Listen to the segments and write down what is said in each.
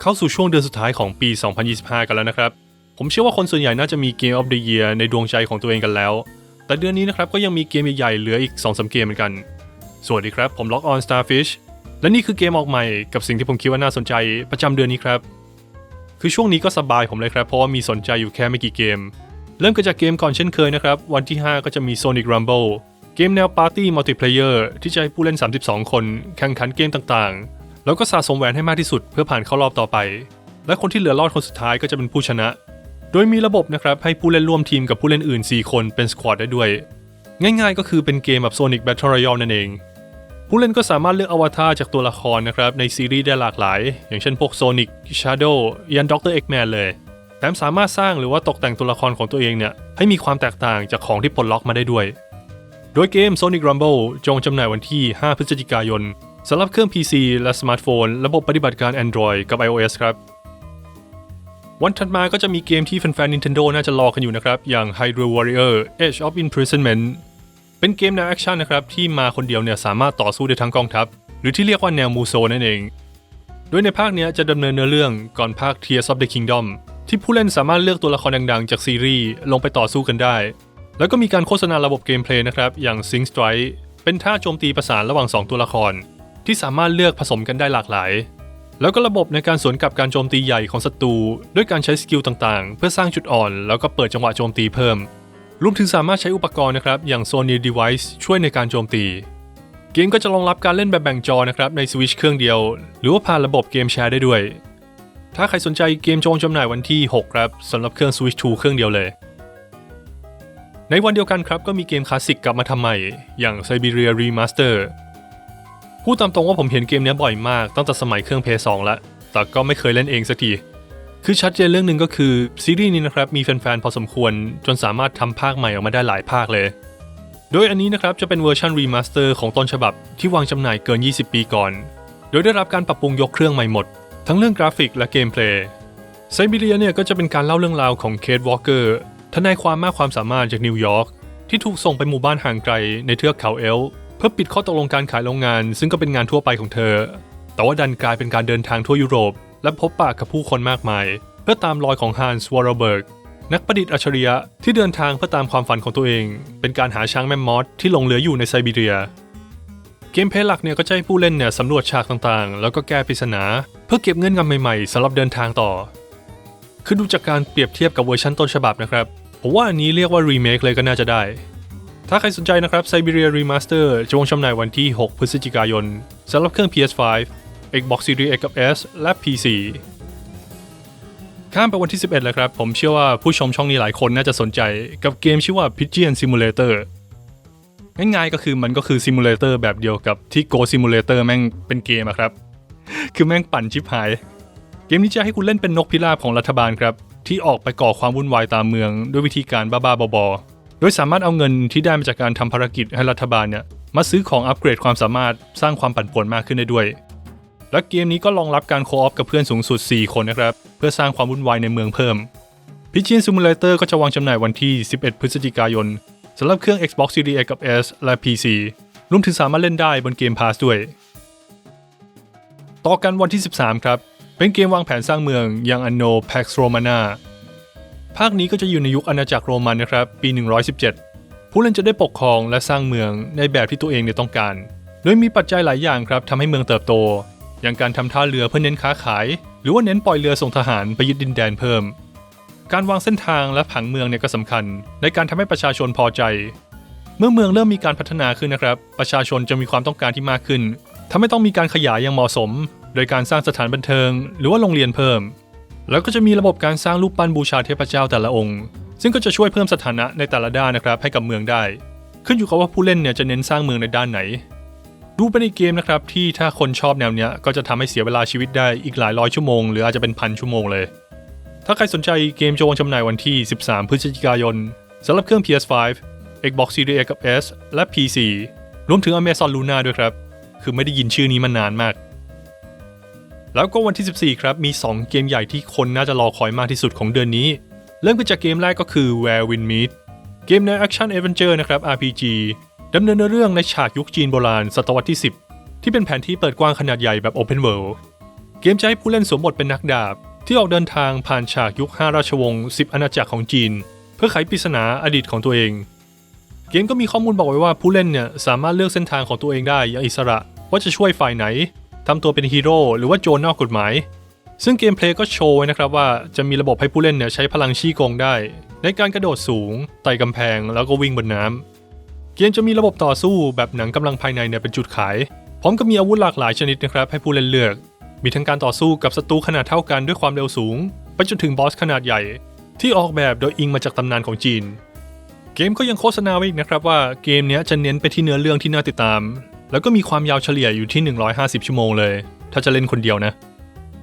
เข้าสู่ช่วงเดือนสุดท้ายของปี 2025 กันแล้วนะครับ ผมเชื่อว่าคนส่วนใหญ่น่าจะมี Game of the Year ในดวงใจของตัวเองกันแล้ว แต่เดือนนี้นะครับก็ยังมีเกมใหญ่ๆเหลืออีก2-3เกมเหมือนกัน สวัสดีครับ ผม Lock on Starfish และนี่คือเกมออกใหม่กับสิ่งที่ผมคิดว่าน่าสนใจประจำเดือนนี้ครับ คือช่วงนี้ก็สบายผมเลยครับ เพราะว่ามีสนใจอยู่แค่ไม่กี่เกม เริ่มกันจากเกมก่อนเช่นเคยนะครับ วันที่ 5 ก็จะมี Sonic Rumble เกมแนวปาร์ตี้มัลติเพลเยอร์ที่จะให้ผู้เล่น 32 คน แข่งขันเกมต่างๆ แล้วก็สะสมแหวนให้มากที่สุดเพื่อผ่านเข้ารอบต่อไป และคนที่เหลือรอดคนสุดท้ายก็จะเป็นผู้ชนะ โดยมีระบบนะครับให้ผู้เล่นร่วมทีมกับผู้เล่นอื่น 4 คนเป็นสควอตได้ด้วย ง่ายๆ ก็คือเป็นเกมแบบ Sonic Battle Royale นั่นเอง ผู้เล่นก็สามารถเลือกอวตารจากตัวละครนะครับในซีรีส์ได้หลากหลาย อย่างเช่นพวก Sonic Shadow ยัน Dr. Eggman เลยแถมสามารถสร้างหรือว่าตกแต่งตัวละครของตัวเองเนี่ยให้มีความแตกต่างจากของที่ปลดล็อกมาได้ด้วย โดยเกม Sonic Rumble จงจำหน่ายวันที่ 5 พฤศจิกายน สำหรับเครื่อง PC และสมาร์ทโฟน ระบบปฏิบัติการ Android กับ iOS ครับ วันถัดมาก็จะมีเกมที่แฟนๆ Nintendo น่าจะรอกันอยู่นะครับ อย่าง Hyrule Warrior Age of Imprisonment เป็นเกมแนวแอคชั่นนะครับ ที่มาคนเดียวเนี่ยสามารถต่อสู้ได้ทั้งกองทัพ หรือที่เรียกว่าแนวมูโซนั่นเอง โดยในภาคนี้จะดำเนินเนื้อเรื่องก่อนภาค Tears of the Kingdom ที่ผู้เล่นสามารถเลือกตัวละครดังๆ จากซีรีส์ลงไปต่อสู้กันได้ แล้วก็มีการโฆษณาระบบเกมเพลย์นะครับ อย่าง Sync Strike เป็นท่าโจมตีประสานระหว่าง 2 ตัวละคร ที่สามารถเลือกผสมกันได้หลากหลาย แล้วก็ระบบในการสวนกลับการโจมตีใหญ่ของศัตรูด้วยการใช้สกิลต่างๆ เพื่อสร้างจุดอ่อน แล้วก็เปิดจังหวะโจมตีเพิ่ม รวมถึงสามารถใช้อุปกรณ์นะครับอย่าง Sony Device ช่วยในการโจมตี เกมก็จะรองรับการเล่นแบบแบ่งจอนะครับใน Switch เครื่องเดียว หรือว่าผ่านระบบเกมแชร์ได้ด้วย ถ้าใครสนใจเกมจงจำหน่ายวันที่ 6 ครับสำหรับเครื่อง Switch 2 เครื่องเดียวเลยในวันเดียวกันครับก็มีเกมคลาสสิกกลับมาทำใหม่ อย่าง Siberia Remaster พูดตามตรงว่าผมเห็นเกมนี้บ่อยมากตั้งแต่สมัยเครื่อง PS2 แล้วแต่ก็ไม่เคยเล่นเองสักทีคือชัดเจนเรื่องหนึ่งก็คือซีรีส์นี้นะครับมีแฟนๆพอสมควรจนสามารถทำภาคใหม่ออกมาได้หลายภาคเลย โดยอันนี้นะครับจะเป็นเวอร์ชันรีมาสเตอร์ของต้นฉบับที่วางจำหน่ายเกิน 20 ปีก่อน โดยได้รับการปรับปรุงยกเครื่องใหม่หมด ทั้งเรื่องกราฟิกและเกมเพลย์ไซบีเรียเนี่ยก็จะเป็นการเล่าเรื่องราวของเคทวอลเกอร์ทนายความมากความสามารถจากนิวยอร์กที่ถูกส่งไปหมู่บ้านห่างไกลในเทือกเขาเอล เพื่อปิดข้อตกลงการขายโรงงาน ซึ่งก็เป็นงานทั่วไปของเธอ แต่ว่าดันกลายเป็นการเดินทางทั่วยุโรป และพบปะกับผู้คนมากมาย เพื่อตามรอยของฮันส์วอร์เบิร์กนักประดิษฐ์อัจฉริยะที่เดินทางเพื่อตามความฝันของตัวเอง เป็นการหาช้างแมมมอสที่หลงเหลืออยู่ในไซบีเรีย เกมเพลย์หลักเนี่ยก็จะให้ผู้เล่นเนี่ยสำรวจฉากต่างๆ แล้วก็แก้ปริศนา เพื่อเก็บเงื่อนงำใหม่ๆสำหรับเดินทางต่อคือดูจากการเปรียบเทียบกับเวอร์ชันต้นฉบับนะครับผมว่าอันนี้เรียกว่ารีเมคเลยก็น่าจะได้ ถ้าใครสนใจนะครับ Siberia Remaster จะวางจำหน่ายวันที่ 6 พฤศจิกายนสำหรับเครื่อง PS5 Xbox Series X กับ S และ PC ข้ามไปวันที่ 11เลยครับ ผมเชื่อว่าผู้ชมช่องนี้หลายคนน่าจะสนใจกับเกมชื่อว่า Pigeon Simulator ง่ายๆก็คือมันก็คือซิมูเลเตอร์แบบเดียวกับที่ Go Simulator แม่งเป็นเกมอะครับ คือแม่งปั่นชิบหาย เกมนี้จะให้คุณเล่นเป็นนกพิราบของรัฐบาลครับ ที่ออกไปก่อความวุ่นวายตามเมือง ด้วยวิธีการบ้าๆบอๆ โดยสามารถเอาเงินที่ได้มาจากการทำภารกิจให้รัฐบาลเนี่ยมาซื้อของอัปเกรดความสามารถสร้างความปั่นป่วนมากขึ้นได้ด้วย และเกมนี้ก็รองรับการโคออฟกับเพื่อนสูงสุด 4 คนนะครับ เพื่อสร้างความวุ่นวายในเมืองเพิ่ม p i g e o n Simulator ก็จะวางจำหน่ายวันที่ 11 พฤศจิกายนสำหรับเครื่อง Xbox Series X กับ S และ PC รวมถึงสามารถเล่นได้บนเกม Pass ด้วย ต่อกันวันที่ 13 ครับ เป็นเกมวางแผนสร้างเมืองอย่าง Anno Pax Romana ภาคนี้ก็จะอยู่ในยุคอาณาจักรโรมันนะครับ ปี 117 ผู้เล่นจะได้ปกครองและสร้างเมืองในแบบที่ตัวเองเนี่ยต้องการ โดยมีปัจจัยหลายอย่างครับทำให้เมืองเติบโต อย่างการทำท่าเรือเพื่อเน้นค้าขาย หรือว่าเน้นปล่อยเรือส่งทหารไปยึดดินแดนเพิ่ม การวางเส้นทางและผังเมืองเนี่ยก็สำคัญ ในการทำให้ประชาชนพอใจ เมื่อเมืองเริ่มมีการพัฒนาขึ้นนะครับ ประชาชนจะมีความต้องการที่มากขึ้นทำให้ต้องมีการขยายอย่างเหมาะสม โดยการสร้างสถานบันเทิง หรือว่าโรงเรียนเพิ่ม แล้วก็จะมีระบบการสร้างรูปปั้นบูชาเทพเจ้าแต่ละองค์ ซึ่งก็จะช่วยเพิ่มสถานะในแต่ละด้านนะครับให้กับเมืองได้ ขึ้นอยู่กับว่าผู้เล่นเนี่ยจะเน้นสร้างเมืองในด้านไหน ดูเป็นอีกเกมนะครับที่ถ้าคนชอบแนวเนี้ยก็จะทำให้เสียเวลาชีวิตได้อีกหลายร้อยชั่วโมงหรืออาจจะเป็นพันชั่วโมงเลย ถ้าใครสนใจเกมจะวางจำหน่ายวันที่ 13 พฤศจิกายนสำหรับเครื่อง PS5 Xbox Series X กับ S และ PC รวมถึง Amazon Luna ด้วยครับ คือไม่ได้ยินชื่อนี้มานานมาก แล้วก็วันที่ 14 ครับ มี 2 เกมใหญ่ที่คนน่าจะรอคอยมากที่สุดของเดือนนี้ เริ่มกันจากเกมแรกก็คือ Where Win Meet เกมแนว Action Adventure นะครับ RPG ดำเนินเรื่องในฉากยุคจีนโบราณศตวรรษที่ 10 ที่เป็นแผนที่เปิดกว้างขนาดใหญ่แบบ Open World เกมจะให้ผู้เล่นสวมบทเป็นนักดาบ ที่ออกเดินทางผ่านฉากยุค 5 ราชวงศ์ 10 อาณาจักรของจีน เพื่อไขปริศนาอดีตของตัวเอง เกมก็มีข้อมูลบอกไว้ว่าผู้เล่นเนี่ยสามารถเลือกเส้นทางของตัวเองได้อย่างอิสระ ว่าจะช่วยฝ่ายไหน ทำตัวเป็นฮีโร่หรือว่าโจรนอกกฎหมาย ซึ่งเกมเพลย์ก็โชว์นะครับว่าจะมีระบบให้ผู้เล่นเนี่ยใช้พลังชี้กงได้ ในการกระโดดสูงไต่กำแพงแล้วก็วิ่งบนน้ำเกมจะมีระบบต่อสู้แบบหนังกำลังภายในเนี่ยเป็นจุดขาย พร้อมกับมีอาวุธหลากหลายชนิดนะครับให้ผู้เล่นเลือก มีทั้งการต่อสู้กับศัตรูขนาดเท่ากันด้วยความเร็วสูง ไปจนถึงบอสขนาดใหญ่ ที่ออกแบบโดยอิงมาจากตำนานของจีนเกมก็ยังโฆษณาไว้อีกนะครับว่าเกมเนี้ยจะเน้นไปที่เนื้อเรื่องที่น่าติดตาม แล้วก็มีความยาวเฉลี่ยอยู่ที่ 150 ชั่วโมงเลย ถ้าจะเล่นคนเดียวนะ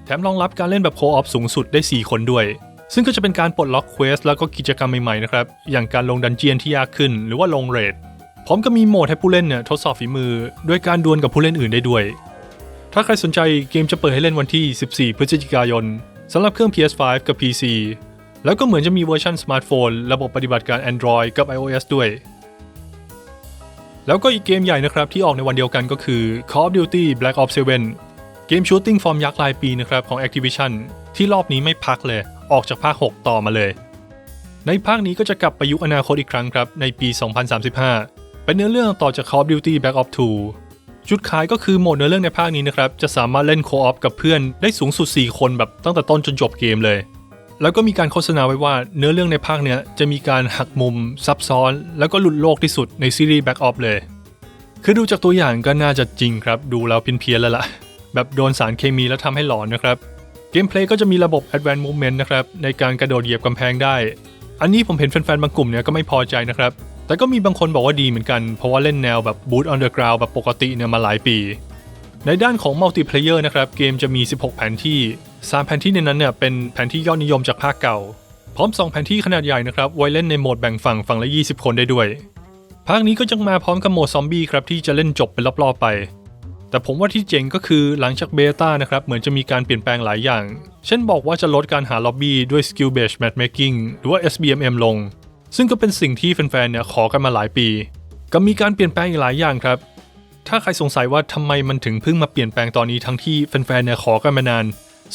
แถมรองรับการเล่นแบบโคออฟสูงสุดได้ 4 คนด้วย ซึ่งก็จะเป็นการปลดล็อกเควสแล้วก็กิจกรรมใหม่ๆนะครับ อย่างการลงดันเจียนที่ยากขึ้น หรือว่าลงเรทพร้อมกับมีโหมดให้ผู้เล่นเนี่ยทดสอบฝีมือด้วยการดวลกับผู้เล่นอื่นได้ด้วย ถ้าใครสนใจเกมจะเปิดให้เล่นวันที่ 14 พฤศจิกายนสำหรับเครื่อง PS5 กับ PC แล้วก็เหมือนจะมีเวอร์ชันสมาร์ทโฟน ระบบปฏิบัติการ Android กับ iOS ด้วย แล้วก็อีกเกมใหญ่นะครับที่ออกในวันเดียวกันก็คือ Call of Duty Black Ops 7 เกมชูตติ้งฟอร์มยักษ์รายปีนะครับของ Activision ที่รอบนี้ไม่พักเลย ออกจากภาค 6 ต่อมาเลย ในภาคนี้ก็จะกลับไปยุคอนาคตอีกครั้งครับ ในปี 2035 เป็นเนื้อเรื่องต่อจาก Call of Duty Black Ops 2 จุดขายก็คือโหมดเนื้อเรื่องในภาคนี้นะครับจะสามารถเล่นโคออฟกับเพื่อนได้สูงสุด 4 คนแบบตั้งแต่ต้นจนจบเกมเลย แล้วก็มีการโฆษณาไว้ว่าเนื้อเรื่องในภาคเนี้ยจะมีการหักมุมซับซ้อน แล้วก็หลุดโลกที่สุดในซีรีส์ Black Ops เลย คือดูจากตัวอย่างก็น่าจะจริงครับ ดูแล้วเพี้ยนๆแล้วล่ะ แบบโดนสารเคมีแล้วทำให้หลอนนะครับ เกมเพลย์ก็จะมีระบบ Advanced Movement นะครับ ในการกระโดดเหยียบกำแพงได้ อันนี้ผมเห็นแฟนๆ บางกลุ่มเนี่ยก็ไม่พอใจนะครับ แต่ก็มีบางคนบอกว่าดีเหมือนกัน เพราะว่าเล่นแนวแบบ Boot Underground แบบปกติเนี่ยมาหลายปี ในด้านของ Multiplayer นะครับ เกมจะมี 16 แผนที่ 3แผนที่ในนั้นเนี่ยเป็นแผนที่ยอดนิยมจากภาคเก่า พร้อม 2 แผนที่ขนาดใหญ่นะครับ ไว้เล่นในโหมดแบ่งฝั่งฝั่งละ 20 คนได้ด้วย ภาคนี้ก็จะมาพร้อมกับโหมดซอมบี้ครับที่จะเล่นจบเป็นรอบๆไป แต่ผมว่าที่เจ๋งก็คือหลังจากเบต้านะครับเหมือนจะมีการเปลี่ยนแปลงหลายอย่าง เช่นบอกว่าจะลดการหาล็อบบี้ด้วย Skill Based Matchmaking หรือว่า SBMM ลง ซึ่งก็เป็นสิ่งที่แฟนๆเนี่ยขอกันมาหลายปี ก็มีการเปลี่ยนแปลงอีกหลายอย่างครับ ถ้าใครสงสัยว่าทำไมมันถึงเพิ่งมาเปลี่ยนแปลงตอนนี้ทั้งที่แฟนๆเนี่ยขอกันมานาน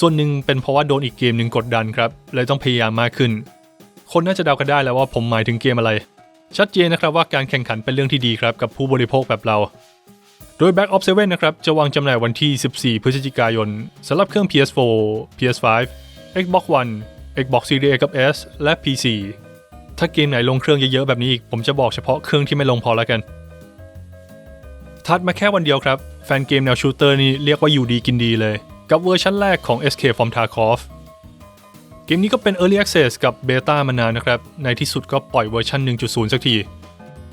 ส่วนหนึ่งเป็นเพราะว่าโดนอีกเกมหนึ่งกดดันครับเลยต้องพยายามมากขึ้น คนน่าจะเดากันได้แล้วว่าผมหมายถึงเกมอะไร ชัดเจนนะครับว่าการแข่งขันเป็นเรื่องที่ดีครับกับผู้บริโภคแบบเรา โดย Back of 7นะครับจะวางจำหน่ายวันที่ 14 พฤศจิกายนสำหรับเครื่อง PS4 PS5 Xbox One Xbox Series X กับ S และ PC ถ้าเกมไหนลงเครื่องเยอะๆแบบนี้อีก ผมจะบอกเฉพาะเครื่องที่ไม่ลงพอแล้วกันถัดมาแค่วันเดียวครับ แฟนเกมแนวชูเตอร์นี่เรียกว่าอยู่ดีกินดีเลย กับเวอร์ชันแรกของ Escape from Tarkov เกมนี้ก็เป็น Early Access กับ Beta มานานนะครับ ในที่สุดก็ปล่อยเวอร์ชัน1.0 สักที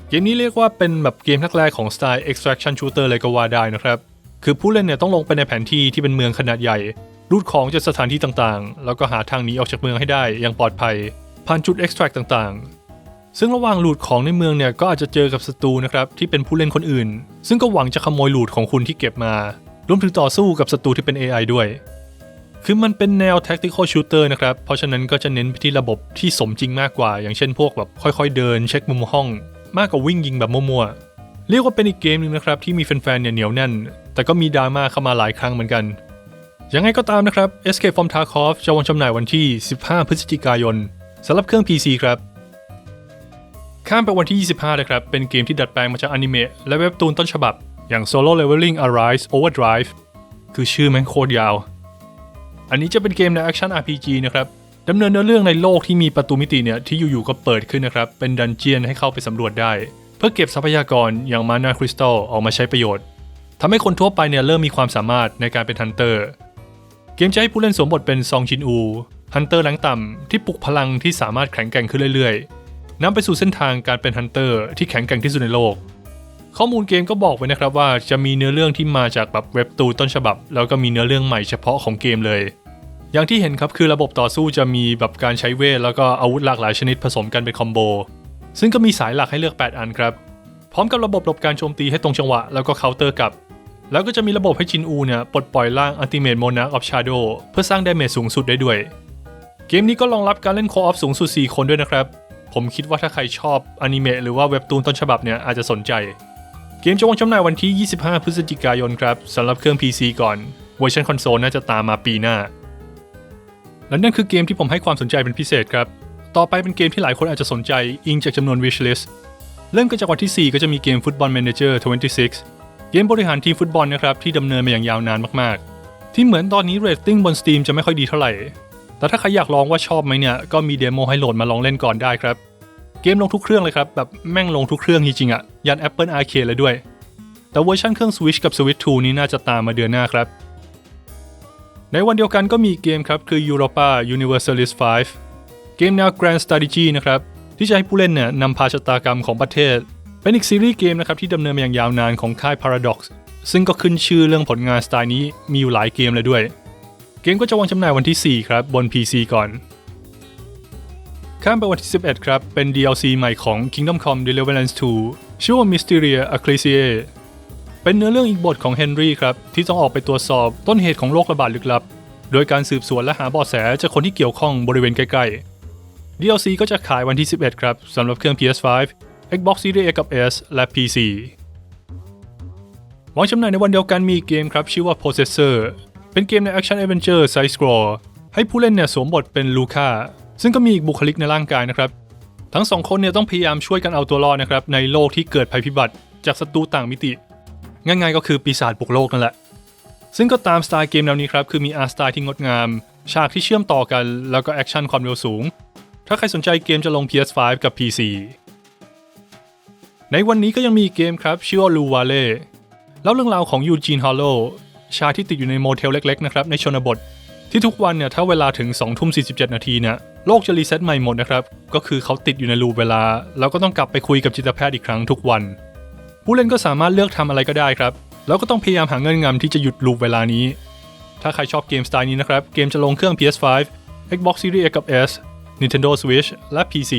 เกมนี้เรียกว่าเป็นแบบเกมแรกๆของสไตล์ Extraction Shooter เลยก็ว่าได้นะครับ คือผู้เล่นเนี่ยต้องลงไปในแผนที่ที่เป็นเมืองขนาดใหญ่ รูดของจากสถานที่ต่างๆ แล้วก็หาทางหนีออกจากเมืองให้ได้อย่างปลอดภัย ผ่านจุด extract ต่างๆ ซึ่งระหว่างหลูดของในเมืองเนี่ยก็อาจจะเจอกับศัตรูนะครับที่เป็นผู้เล่นคนอื่น ซึ่งก็หวังจะขโมยหลูดของคุณที่เก็บมา รวมถึงต่อสู้กับศัตรูที่เป็น AI ด้วย คือมันเป็นแนว tactical shooter นะครับ เพราะฉะนั้นก็จะเน้นไปที่ระบบที่สมจริงมากกว่า อย่างเช่นพวกแบบค่อยๆ เดินเช็คมุมห้อง มากกว่าวิ่งยิงแบบมั่วๆ เรียกว่าเป็นอีกเกมหนึ่งนะครับที่มีแฟนๆเนี่ยเหนียวแน่น แต่ก็มีดราม่าเข้ามาหลายครั้งเหมือนกัน ยังไงก็ตามนะครับ Escape from Tarkov จะวางจำหน่ายวันที่ 15 พฤศจิกายนสำหรับเครื่อง PC ครับข้ามไปวันที่ 25นะครับ เป็นเกมที่ดัดแปลงมาจากอนิเมะและเว็บตูนต้นฉบับ อย่าง Solo Leveling Arise Overdrive คือชื่อแม่งโคตรยาว อันนี้จะเป็นเกมในแอคชั่น RPG นะครับดำเนินเนื้อเรื่องในโลกที่มีประตูมิติเนี่ยที่อยู่ๆก็เปิดขึ้นนะครับ เป็นดันเจียนให้เข้าไปสำรวจได้ เพื่อเก็บทรัพยากรอย่างมานาคริสตัลออกมาใช้ประโยชน์ทำให้คนทั่วไปเนี่ยเริ่มมีความสามารถในการเป็นฮันเตอร์เกมจะให้ผู้เล่นสวมบทเป็นซองชินอูฮันเตอร์แรงต่ำที่ปลุกพลังที่สามารถแข็งแกร่งขึ้นเรื่อยๆนำไปสู่เส้นทางการเป็นฮันเตอร์ที่แข็งแกร่งที่สุดในโลก ข้อมูลเกมก็บอกไว้นะครับว่าจะมีเนื้อเรื่องที่มาจากแบบเว็บตูนต้นฉบับ แล้วก็มีเนื้อเรื่องใหม่เฉพาะของเกมเลย อย่างที่เห็นครับคือระบบต่อสู้จะมีแบบการใช้เวทแล้วก็อาวุธหลากหลายชนิดผสมกันเป็นคอมโบ ซึ่งก็มีสายหลักให้เลือก 8 อันครับ พร้อมกับระบบหลบการโจมตีให้ตรงจังหวะ แล้วก็เคาน์เตอร์กลับ แล้วก็จะมีระบบให้จินอูเนี่ยปลดปล่อยร่าง Ultimate Monarch of Shadow เพื่อสร้างดเมจสูงสุดได้ด้วย เกมนี้ก็รองรับการเล่นโคออฟสูงสุด 4 คนด้วยนะครับ ผมคิดว่าถ้าใครชอบอนิเมะหรือว่าเว็บตูนต้นฉบับเนี่ยอาจจะสนใจ กมจะวางจำหน่ายวันที่ 25 พฤศจิกายนครับสำหรับเครื่อง PC ก่อนเวอร์ชันคอนโซลน่าจะตามมาปีหน้า และนั่นคือเกมที่ผมให้ความสนใจเป็นพิเศษครับ ต่อไปเป็นเกมที่หลายคนอาจจะสนใจอิงจากจำนวน wishlist เริ่มกันจากวันที่ 4 ก็จะมีเกม Football Manager 26 เกมบริหารทีมฟุตบอลนะครับที่ดำเนินมาอย่างยาวนานมากๆ ที่เหมือนตอนนี้เรตติ้งบน Steam จะไม่ค่อยดีเท่าไหร่ แต่ถ้าใครอยากลองว่าชอบไหมเนี่ยก็มีเดโมให้โหลดมาลองเล่นก่อนได้ครับ กมลงทุกเครื่องเลยครับ แบบแม่งลงทุกเครื่องจริงๆอะยัน Apple Arcade เลยด้วย แต่เวอร์ชันเครื่อง Switch กับ Switch 2 นี้น่าจะตามมาเดือนหน้าครับ ในวันเดียวกันก็มีเกมครับ คือ Europa Universalis 5 เกมแนว Grand Strategy นะครับ ที่จะให้ผู้เล่นเนี่ยนำพาชะตากรรมของประเทศ เป็นอีกซีรีส์เกมนะครับที่ดำเนินมาอย่างยาวนานของค่าย Paradox ซึ่งก็ขึ้นชื่อเรื่องผลงานสไตล์นี้มีอยู่หลายเกมเลยด้วย เกมก็จะวางจำหน่ายวันที่ 4 ครับบน PC ก่อน ข้ามไปวันที่ 11 ครับ เป็น DLC ใหม่ของ Kingdom Come Deliverance 2 ชื่อว่า Mysteria Ecclesiae เป็นเนื้อเรื่องอีกบทของเฮนรี่ครับ ที่ต้องออกไปตรวจสอบต้นเหตุของโรคระบาดลึกลับ โดยการสืบสวนและหาเบาะแสจากคนที่เกี่ยวข้องบริเวณใกล้ๆ DLC ก็จะขายวันที่ 11 ครับสำหรับเครื่อง PS5 Xbox Series X กับ S และ PC วางจำหน่ายในวันเดียวกันมีเกมครับชื่อว่า Possessor เป็นเกมใน Action Adventure Side Scroll ให้ผู้เล่นเนี่ยสวมบทเป็นลูคา ซึ่งก็มีอีกบุคลิกในร่างกายนะครับ ทั้งสองคนเนี่ยต้องพยายามช่วยกันเอาตัวรอดนะครับในโลกที่เกิดภัยพิบัติจากศัตรูต่างมิติ ง่ายๆก็คือปีศาจบุกโลกนั่นแหละ ซึ่งก็ตามสไตล์เกมแนวนี้ครับคือมีอาร์ตสไตล์ที่งดงาม ฉากที่เชื่อมต่อกัน แล้วก็แอคชั่นความเร็วสูง ถ้าใครสนใจเกมจะลง PS5 กับ PC ในวันนี้ก็ยังมีเกมครับชื่อว่าลูวาเล่แล้วเรื่องราวของยูจีนฮอลโลชายที่ติดอยู่ในโมเทลเล็กๆนะครับในชนบท ที่ทุกวันเนี่ยถ้าเวลาถึง2ทุ่ม47 นาทีเนี่ย โลกจะรีเซ็ตใหม่หมดนะครับ ก็คือเขาติดอยู่ในรูเวลา แล้วก็ต้องกลับไปคุยกับจิตแพทย์อีกครั้งทุกวัน ผู้เล่นก็สามารถเลือกทำอะไรก็ได้ครับ แล้วก็ต้องพยายามหาเงื่อนงำที่จะหยุดลูเวลานี้ ถ้าใครชอบเกมสไตล์นี้นะครับ เกมจะลงเครื่อง PS5 Xbox Series X กับ S Nintendo Switch และ PC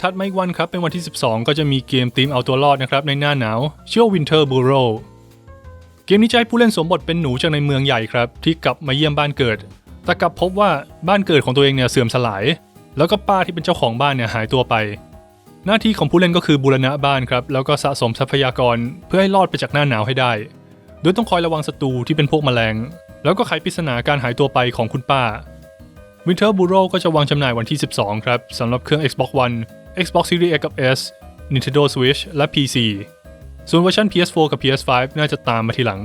ถัดมาอีกวันครับเป็นวันที่ 12 ก็จะมีเกมธีมเอาตัวรอดนะครับในหน้าหนาวชื่อ Winter Burrow เกมนี้จะให้ผู้เล่นสวมบทเป็นหนูจากในเมืองใหญ่ครับ ที่กลับมาเยี่ยมบ้านเกิด แต่กลับพบว่าบ้านเกิดของตัวเองเนี่ยเสื่อมสลาย แล้วก็ป้าที่เป็นเจ้าของบ้านเนี่ยหายตัวไป หน้าที่ของผู้เล่นก็คือบูรณะบ้านครับ แล้วก็สะสมทรัพยากรเพื่อให้รอดไปจากหน้าหนาวให้ได้ โดยต้องคอยระวังศัตรูที่เป็นพวกแมลง แล้วก็ไขปริศนาการหายตัวไปของคุณป้า Winter Burrow ก็จะวางจำหน่ายวันที่ 12 ครับสำหรับเครื่อง Xbox One Xbox Series X กับ S Nintendo Switch และ PC ส่วนเวอร์ชัน PS4 กับ PS5 น่าจะตามมาทีหลัง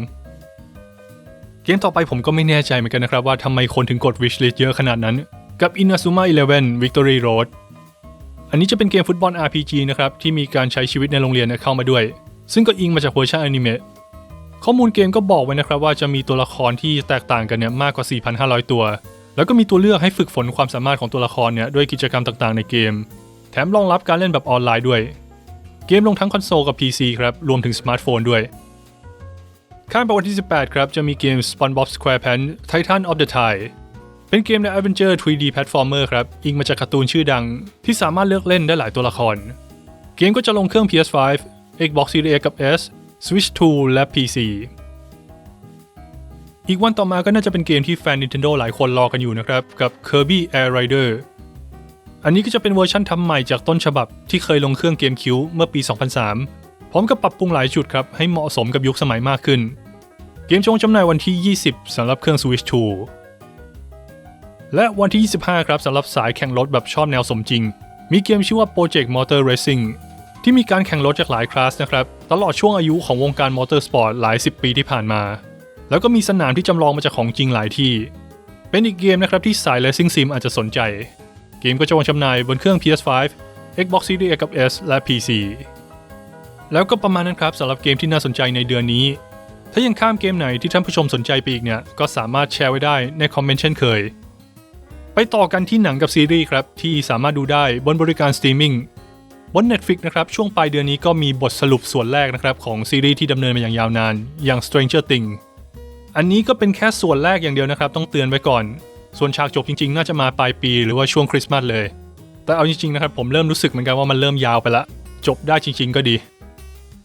เกมต่อไปผมก็ไม่แน่ใจเหมือนกันนะครับว่าทำไมคนถึงกด wishlist เยอะขนาดนั้น กับ Inazuma 11 Victory Road อันนี้จะเป็นเกมฟุตบอล RPG นะครับ ที่มีการใช้ชีวิตในโรงเรียนเข้ามาด้วย ซึ่งก็อิงมาจากเวอร์ชันอนิเมะข้อมูลเกมก็บอกไว้นะครับว่าจะมีตัวละครที่แตกต่างกันเนี่ยมากกว่า 4,500 ตัว แล้วก็มีตัวเลือกให้ฝึกฝนความสามารถของตัวละครเนี่ยด้วยกิจกรรมต่างๆ ในเกม แถมรองรับการเล่นแบบออนไลน์ด้วย เกมลงทั้งคอนโซลกับ PC ครับรวมถึงสมาร์ทโฟนด้วย ข้ามไปวันที่ 18 ครับ จะมีเกม SpongeBob SquarePants Titan of the Tide เป็นเกมใน Adventure 3D Platformer ครับ อิงมาจากการ์ตูนชื่อดัง ที่สามารถเลือกเล่นได้หลายตัวละคร เกมก็จะลงเครื่อง PS5 Xbox Series X กับ S Switch 2 และ PC อีกวันต่อมาก็น่าจะเป็นเกมที่แฟน Nintendo หลายคนรอกันอยู่นะครับ กับ Kirby Air Rider อันนี้ก็จะเป็นเวอร์ชันทำใหม่จากต้นฉบับที่เคยลงเครื่องเกมคิวเมื่อปี 2003 พร้อมกับปรับปรุงหลายจุดครับให้เหมาะสมกับยุคสมัยมากขึ้น เกมจงจำหน่ายวันที่ 20สำหรับเครื่อง Switch 2 และวันที่ 25 ครับสำหรับสายแข่งรถแบบชอบแนวสมจริง มีเกมชื่อว่า Project Motor Racing ที่มีการแข่งรถจากหลายคลาสนะครับตลอดช่วงอายุของวงการมอเตอร์สปอร์ตหลาย 10 ปีที่ผ่านมา แล้วก็มีสนามที่จำลองมาจากของจริงหลายที่ เป็นอีกเกมนะครับที่สาย Racing Sim อาจจะสนใจ เกมก็จะวางจำหน่ายบนเครื่อง PS5 Xbox Series X กับ S และ PC แล้วก็ประมาณนั้นครับสำหรับเกมที่น่าสนใจในเดือนนี้ ถ้ายังข้ามเกมไหนที่ท่านผู้ชมสนใจไปอีกเนี่ย ก็สามารถแชร์ไว้ได้ในคอมเมนต์เช่นเคย ไปต่อกันที่หนังกับซีรีส์ครับ ที่สามารถดูได้บนบริการสตรีมมิ่งบน Netflix นะครับ ช่วงปลายเดือนนี้ก็มีบทสรุปส่วนแรกนะครับของซีรีส์ที่ดำเนินมาอย่างยาวนานอย่าง Stranger Things อันนี้ก็เป็นแค่ส่วนแรกอย่างเดียวนะครับ ต้องเตือนไว้ก่อน ส่วนฉากจบจริงๆ น่าจะมาปลายปีหรือว่าช่วงคริสต์มาสเลย แต่เอาจริงๆนะครับผมเริ่มรู้สึกเหมือนกันว่ามันเริ่มยาวไปละ จบได้จริง ๆ ก็ดี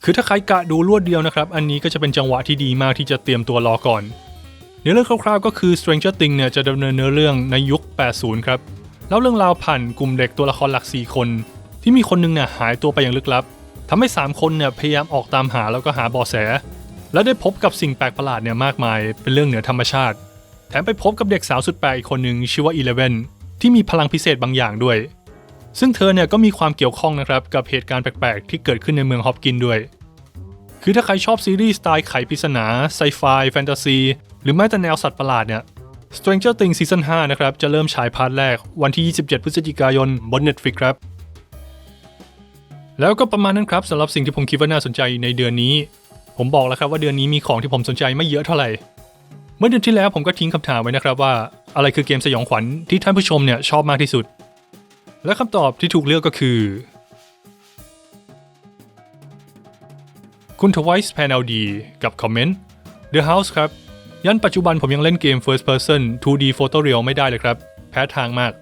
คือถ้าใครกะดูรวดเดียวนะครับ อันนี้ก็จะเป็นจังหวะที่ดีมากที่จะเตรียมตัวรอก่อนเนื้อเรื่องคร่าวๆก็คือ Stranger Things เนี่ยจะดำเนินเนื้อเรื่องในยุค 80 ครับแล้วเรื่องราวผ่านกลุ่มเด็กตัวละครหลัก 4 คน ที่มีคนหนึงเนี่ยหายตัวไปอย่างลึกลับทำให้ 3 คนเนี่ยพยายามออกตามหาแล้วก็หาเบาะแส และได้พบกับสิ่งแปลกประหลาดเนี่ยมากมาย เป็นเรื่องเหนือธรรมชาติ แถมไปพบกับเด็กสาวสุดแปลกอีกคนหนึ่งชื่อว่าอีเลเวนที่มีพลังพิเศษบางอย่างด้วย ซึ่งเธอเนี่ยก็มีความเกี่ยวข้องนะครับกับเหตุการณ์แปลกๆ ที่เกิดขึ้นในเมืองฮอปกินด้วย คือถ้าใครชอบซีรีส์สไตล์ไขปริศนาไซไฟแฟนตาซีหรือแม้แต่แนวสัตว์ประหลาดเนี่ย Stranger Things ซีซั่น5นะครับจะเริ่มฉายพาร์ทแรกวันที่ 27 พฤศจิกายนบน Netflix ครับ แล้วก็ประมาณนั้นครับสำหรับสิ่งที่ผมคิดว่าน่าสนใจในเดือนนี้ ผมบอกแล้วครับว่าเดือนนี้มีของที่ผมสนใจไม่เยอะเท่าไหร่ เมื่อเดือนที่แล้วผมก็ทิ้งคำถามไว้นะครับว่า อะไรคือเกมสยองขวัญที่ท่านผู้ชมเนี่ยชอบมากที่สุด และคำตอบที่ถูกเลือกก็คือ คุณทว i ส์แพน l ดีกับคอมเมนต์ The House ครับ ยันปัจจุบันผมยังเล่นเกม First Person 2D Photo Real ไม่ได้เลยครับ แพ้ทางมาก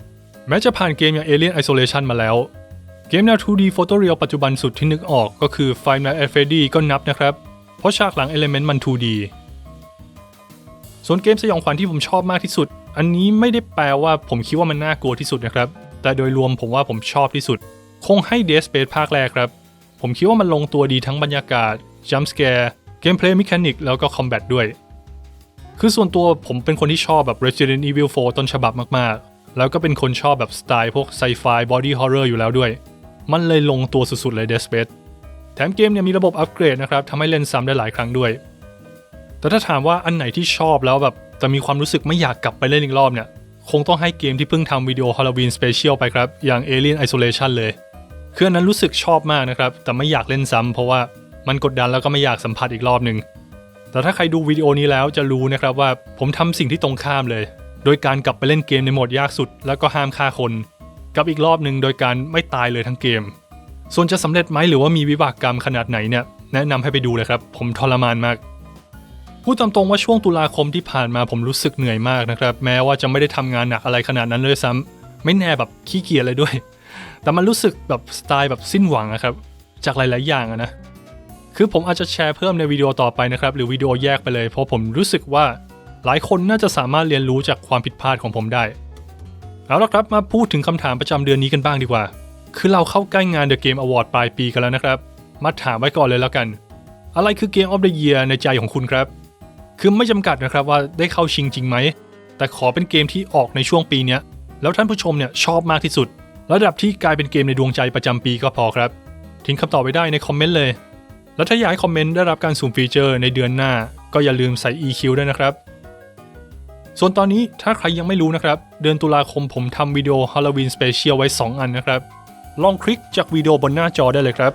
แม้จะผ่านเกมอย่าง Alien Isolation มาแล้ว เกมแนว 2D Photo Real ปัจจุบันสุดที่นึกออกก็คือ Five Nights at Freddy ก็นับนะครับ เพราะฉากหลัง Element มัน 2D ส่วนเกมสยองขวัญที่ผมชอบมากที่สุด อันนี้ไม่ได้แปลว่าผมคิดว่ามันน่ากลัวที่สุดนะครับ แต่โดยรวมผมว่าผมชอบที่สุด คงให้ Dead Space ภาคแรกครับ ผมคิดว่ามันลงตัวดีทั้งบรรยากาศ Jump Scare เกมเพลย์ e ม h a n i c แล้วก็ Combat ด้วย คือส่วนตัวผมเป็นคนที่ชอบแบบ Resident Evil 4 ต้นฉบับมากๆ แล้วก็เป็นคนชอบแบบสไตล์พวกไซไฟบอดี้ฮอร์เรอร์อยู่แล้วด้วย มันเลยลงตัวสุดๆเลย Dead Space แถมเกมเนี่ยมีระบบอัปเกรดนะครับทำให้เล่นซ้ำได้หลายครั้งด้วย แต่ถ้าถามว่าอันไหนที่ชอบแล้วแบบแต่มีความรู้สึกไม่อยากกลับไปเล่นอีกรอบเนี่ย คงต้องให้เกมที่เพิ่งทำวิดีโอฮาโลวีนสเปเชียลไปครับ อย่าง Alien Isolation เลย คืออันนั้นรู้สึกชอบมากนะครับ แต่ไม่อยากเล่นซ้ำเพราะว่ามันกดดันแล้วก็ไม่อยากสัมผัสอีกรอบหนึ่งแต่ถ้าใครดูวิดีโอนี้แล้วจะรู้นะครับว่าผมทำสิ่งที่ตรงข้ามเลย โดยการกลับไปเล่นเกมในโหมดยากสุด แล้วก็ห้ามฆ่าคน กับอีกรอบหนึ่งโดยการไม่ตายเลยทั้งเกม ส่วนจะสำเร็จไหมหรือว่ามีวิบากกรรมขนาดไหนเนี่ยแนะนำให้ไปดูเลยครับ ผมทรมานมาก พูดตามตรงว่าช่วงตุลาคมที่ผ่านมาผมรู้สึกเหนื่อยมากนะครับ แม้ว่าจะไม่ได้ทำงานหนักอะไรขนาดนั้นเลยซ้ำไม่แน่แบบขี้เกียจเลยด้วย แต่มันรู้สึกแบบสไตล์แบบสิ้นหวังอะครับ จากหลาย ๆ อย่างนะ คือผมอาจจะแชร์เพิ่มในวิดีโอต่อไปนะครับ หรือวิดีโอแยกไปเลย เพราะผมรู้สึกว่าหลายคนน่าจะสามารถเรียนรู้จากความผิดพลาดของผมได้ เอาละครับมาพูดถึงคำถามประจำเดือนนี้กันบ้างดีกว่า คือเราเข้าใกล้งาน The Game Award ปลายปีกันแล้วนะครับ มาถามไว้ก่อนเลยแล้วกัน อะไรคือ Game of the Year ในใจของคุณครับ คือไม่จำกัดนะครับว่าได้เข้าชิงจริงไหม แต่ขอเป็นเกมที่ออกในช่วงปีนี้แล้วท่านผู้ชมเนี่ยชอบมากที่สุด ระดับที่กลายเป็นเกมในดวงใจประจำปีก็พอครับ ทิ้งคำตอบไว้ได้ในคอมเมนต์เลย แล้วถ้าอยากให้คอมเมนต์ได้รับการสุ่มฟีเจอร์ในเดือนหน้า ก็อย่าลืมใส่ EQ ด้วยนะครับ ส่วนตอนนี้ถ้าใครยังไม่รู้นะครับ เดือนตุลาคมผมทำวิดีโอ Halloween Special ไว้ 2 อันนะครับ ลองคลิกจากวิดีโอบนหน้าจอได้เลยครับ